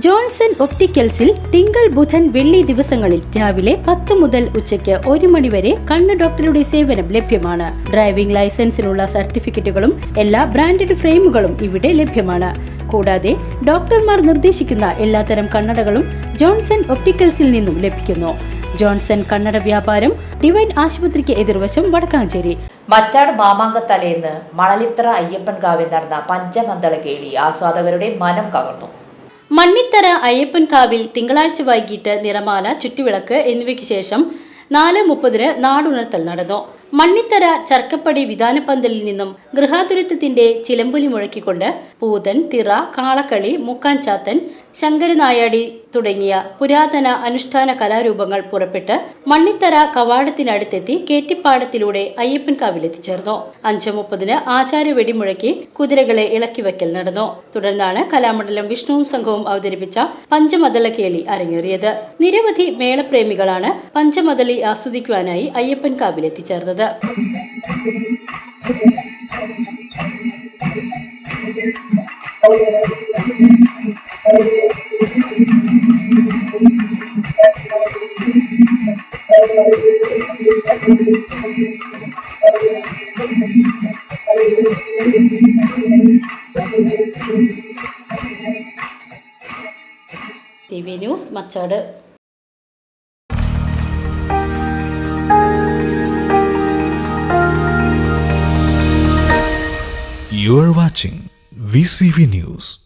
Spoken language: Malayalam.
ജോൺസൺ ഒപ്റ്റിക്കൽസിൽ തിങ്കൾ ബുധൻ വെള്ളി ദിവസങ്ങളിൽ രാവിലെ പത്ത് മുതൽ ഉച്ചയ്ക്ക് ഒരു മണിവരെ കണ്ണ് ഡോക്ടറുടെ സേവനം ലഭ്യമാണ്. ഡ്രൈവിംഗ് ലൈസൻസിനുള്ള സർട്ടിഫിക്കറ്റുകളും എല്ലാ ബ്രാൻഡഡ് ഫ്രെയിമുകളും ഇവിടെ ലഭ്യമാണ്. കൂടാതെ ഡോക്ടർമാർ നിർദ്ദേശിക്കുന്ന എല്ലാത്തരം കണ്ണടകളും ജോൺസൺ ഒപ്റ്റിക്കൽസിൽ നിന്നും ലഭിക്കുന്നു. ജോൺസൺ കണ്ണട വ്യാപാരം ഡിവൈൻ ആശുപത്രിക്ക് എതിർവശം വടക്കാഞ്ചേരി. മച്ചാട് മാമാങ്കത്തലേന്ന് മണലിത്തറ അയ്യപ്പൻകാവിൽ നടന്ന പഞ്ചമന്ദള കേളി ആസ്വാദകരുടെ മനം കവർന്നു. മണ്ണിത്തറ അയ്യപ്പൻകാവിൽ തിങ്കളാഴ്ച വൈകിട്ട് നിറമാല ചുറ്റുവിളക്ക് എന്നിവയ്ക്ക് ശേഷം നാല് മുപ്പതിന് നാടുണർത്തൽ നടന്നു. മണ്ണിത്തറ ചർക്കപ്പടി വിധാനപ്പന്തലിൽ നിന്നും ഗൃഹാതുരത്വത്തിന്റെ ചിലമ്പുലി മുഴക്കിക്കൊണ്ട് പൂതൻ തിറ കാളക്കളി മുക്കാൻ ചാത്തൻ ശങ്കരനായാടി തുടങ്ങിയ പുരാതന അനുഷ്ഠാന കലാരൂപങ്ങൾ പുറപ്പെട്ട് മണ്ണിത്തറ കവാടത്തിനടുത്തെത്തി കേറ്റിപ്പാടത്തിലൂടെ അയ്യപ്പൻകാവിലെത്തിച്ചേർന്നു അഞ്ച് മുപ്പതിന് ആചാര്യ വെടിമുഴക്കി കുതിരകളെ ഇളക്കി വയ്ക്കൽ നടന്നു. തുടർന്നാണ് കലാമണ്ഡലം വിഷ്ണുവും സംഘവും അവതരിപ്പിച്ച പഞ്ചമതള കേളി അരങ്ങേറിയത്. നിരവധി മേളപ്രേമികളാണ് പഞ്ചമതളി ആസ്വദിക്കുവാനായി അയ്യപ്പൻകാവിലെത്തിച്ചേർന്നത് T V news Machad You are watching VCV News.